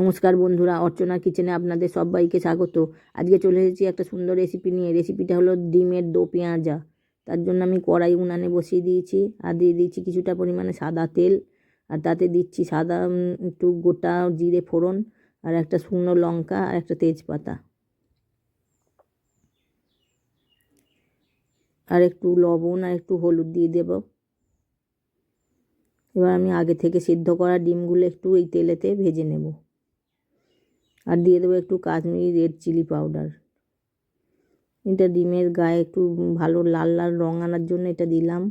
নমস্কার বন্ধুরা, অর্চনা কিচেনে আপনাদের সবাইকে স্বাগত। আজকে চলে এসেছি একটা সুন্দর রেসিপি নিয়ে। রেসিপিটা হলো ডিমের দো পেঁয়াজা। তার জন্য আমি কড়াই উনানে বসিয়ে দিয়েছি আর দিয়ে দিয়েছি কিছুটা পরিমাণে সাদা তেল। আর তাতে দিচ্ছি সাদা একটু গোটা জিরে ফোড়ন আর একটা শুকনো লঙ্কা আর একটা তেজপাতা। আর একটু লবণ আর একটু হলুদ দিয়ে দেব। এবার আমি আগে থেকে সিদ্ধ করা ডিমগুলো একটু এই তেলেতে ভেজে নেব। আর দিয়ে দেবো একটু কাশ্মীরি রেড চিলি পাউডার এটা ডিমের গায়ে একটু ভালো লাল লাল রং আনার জন্য এটা দিলাম।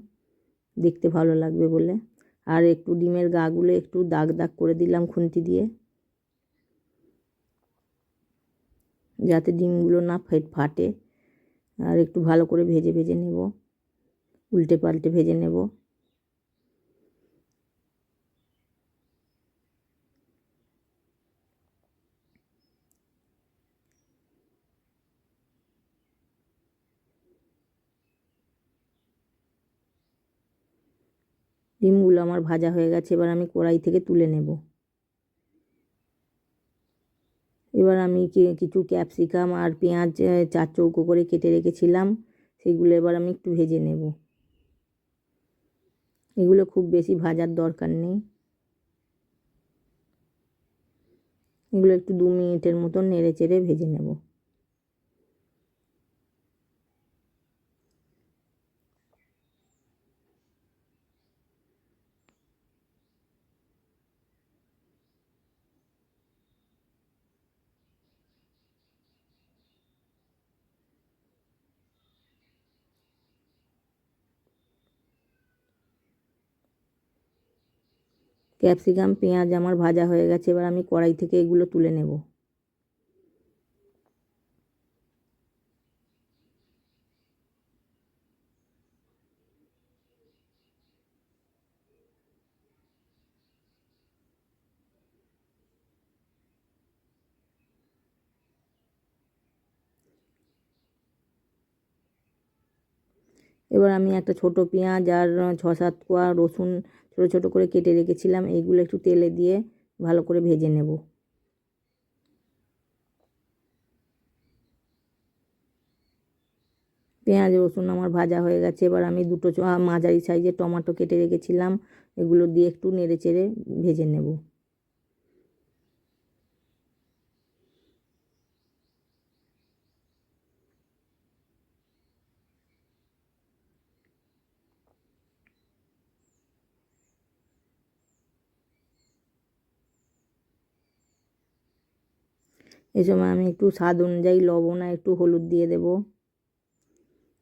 দেখতে ভালো লাগবে বলে। আর একটু ডিমের গাগুলো একটু দাগ দাগ করে দিলাম খুন্তি দিয়ে। যাতে ডিমগুলো না ফেট ফাটে। আর একটু ভালো করে ভেজে ভেজে নেব। উল্টে পাল্টে ভেজে নেব। ডিমগুলো আমার ভাজা হয়ে গেছে, এবার আমি কড়াই থেকে তুলে নেব। এবার আমি কিছু ক্যাপসিকাম আর পেঁয়াজ চার চৌকো করে কেটে রেখেছিলাম, সেগুলো এবার আমি একটু ভেজে নেব। এগুলো খুব বেশি ভাজার দরকার নেই। এগুলো একটু দু মিনিটের মতন নেড়ে চেড়ে ভেজে নেব। ক্যাপসিকাম, পেঁয়াজ আমার ভাজা হয়ে গেছে, এবার আমি কড়াই থেকে এগুলো তুলে নেব। এবার আমি একটা ছোট পেঁয়াজ আর ছ সাত কোয়া রসুন ছোটো ছোটো করে কেটে রেখেছিলাম। এইগুলো একটু তেলে দিয়ে ভালো করে ভেজে নেব। পেঁয়াজ, রসুন আমার ভাজা হয়ে গেছে। এবার আমি দুটো মাঝারি সাইজের টমেটো কেটে রেখেছিলাম। এগুলো দিয়ে একটু নেড়ে চেড়ে ভেজে নেব। এই সময় আমি একটু স্বাদ অনুযায়ী লবণ আর একটু হলুদ দিয়ে দেব।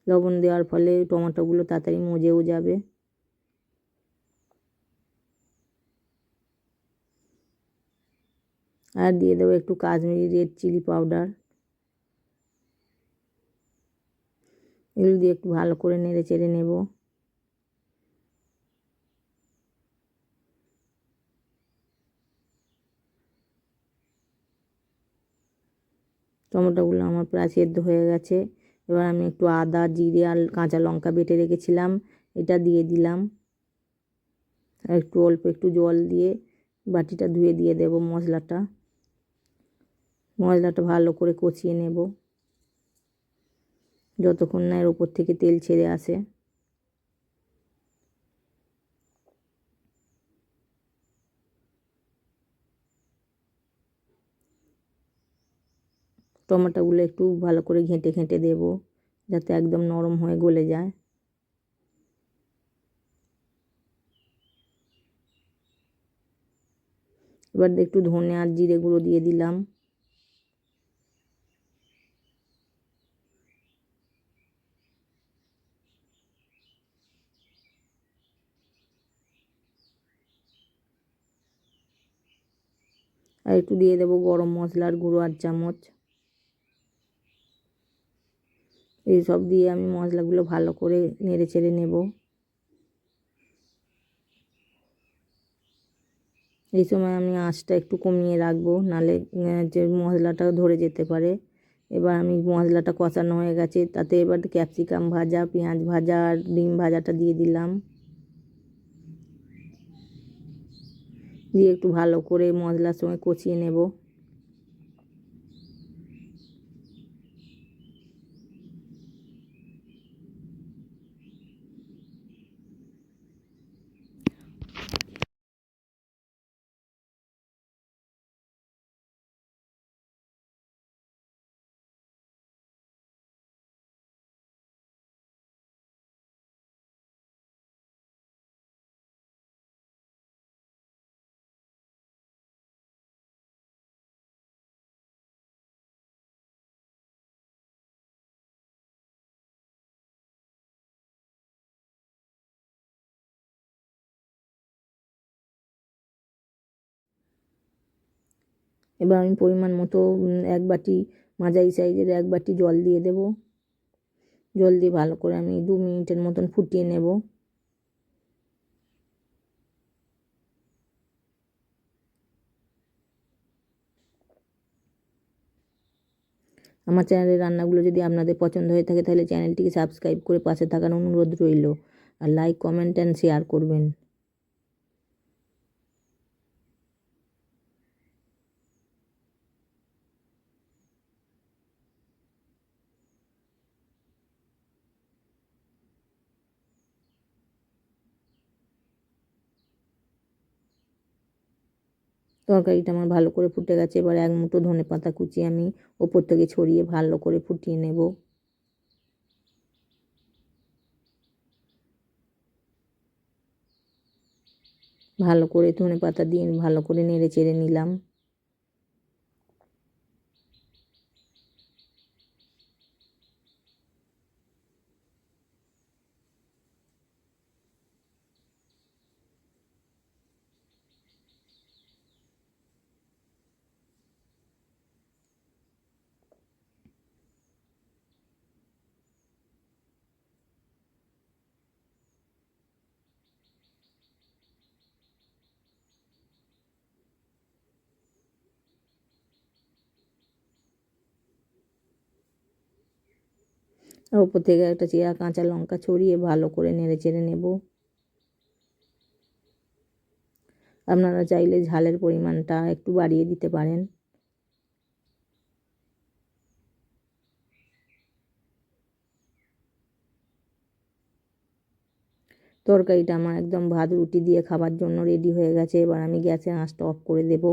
লবণ দেওয়ার ফলে টমেটোগুলো তাড়াতাড়ি মজেও যাবে। আর দিয়ে দেবো একটু কাশ্মীরি রেড চিলি পাউডার। এগুলো দিয়ে একটু ভালো করে নেড়ে চেড়ে নেব। টমেটোগুলো আমার প্রায় সেদ্ধ হয়ে গেছে। এবার আমি একটু আদা, জিরে আর কাঁচা লঙ্কা বেটে রেখেছিলাম। এটা দিয়ে দিলাম। একটু অল্প একটু জল দিয়ে বাটিটা ধুয়ে দিয়ে দেব মশলাটা। মশলাটা ভালো করে কষিয়ে নেব। যতক্ষণ না এর ওপর থেকে তেল ছেড়ে আসে। টমেটোগুলো একটু ভালো করে ঘেঁটে ঘেঁটে দেব, যাতে একদম নরম হয়ে গলে যায়। এবার একটু ধনে আর জিরে গুঁড়ো দিয়ে দিলাম। আর একটু দিয়ে দেবো গরম মশলার গুঁড়ো আর চামচ। এই সব দিয়ে আমি মশলাগুলো ভালো করে নেড়ে চেড়ে নেব। এই সময় আমি আঁচটা একটু কমিয়ে রাখব, নালে যে মশলাটা ধরে যেতে পারে। এবার আমি মশলাটা কষানো হয়ে গেছে, তাতে এবার ক্যাপসিকাম ভাজা, পেঁয়াজ ভাজা আর ডিম ভাজাটা দিয়ে দিলাম। দিয়ে একটু ভালো করে মশলার সঙ্গে কষিয়ে নেব। এবার আমি পরিমাণ মতো এক বাটি মাঝারি সাইজের এক বাটি জল দিয়ে দেব। জল দিয়ে ভালো করে আমি দু মিনিটের মতন ফুটিয়ে নেব। আমার চ্যানেলের রান্নাগুলো যদি আপনাদের পছন্দ হয়ে থাকে, তাহলে চ্যানেলটিকে সাবস্ক্রাইব করে পাশে থাকার অনুরোধ রইল। আর লাইক, কমেন্ট অ্যান্ড শেয়ার করবেন। তরকারিটা আমার ভালো করে ফুটে গেছে। এবার এক মুঠো ধনে পাতা কুচি আমি ওপর থেকে ছড়িয়ে ভালো করে ফুটিয়ে নেব। ভালো করে ধনে পাতা দিয়ে ভালো করে নেড়ে চেড়ে নিলাম। আর ওপর থেকে একটা চেরা কাঁচা লঙ্কা ছড়িয়ে ভালো করে নেড়ে চেড়ে নেব। আপনারা চাইলে ঝালের পরিমাণটা একটু বাড়িয়ে দিতে পারেন। তরকারিটা আমার একদম ভাত রুটি দিয়ে খাবার জন্য রেডি হয়ে গেছে। এবার আমি গ্যাসের আঁচটা অফ করে দেবো।